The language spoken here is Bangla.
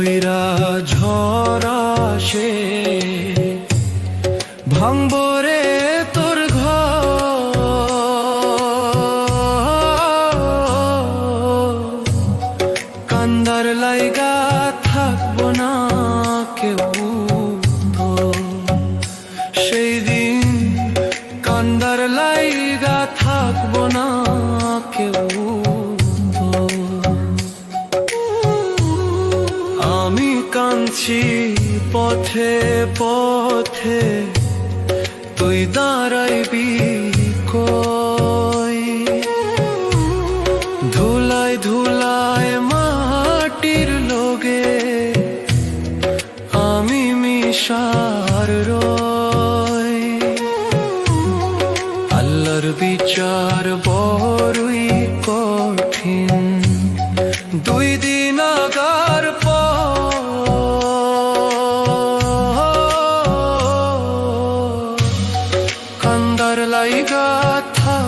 বইরা ঝরা সে ভাঙবরে তোর ঘর। কান্দার লাইগা থাকব না কেউ সেই দিন কান্দার লাইগা থাকব না কেউ আমি কাঁদছি পথে পথে। তুই দাঁড়াইবি কই? ধুলাই ধুলায় মাটির লোগে আমি মিশার রয় আল্লাহর বিচার বড়ই কঠিন। দুই দিন আগার পর 一个他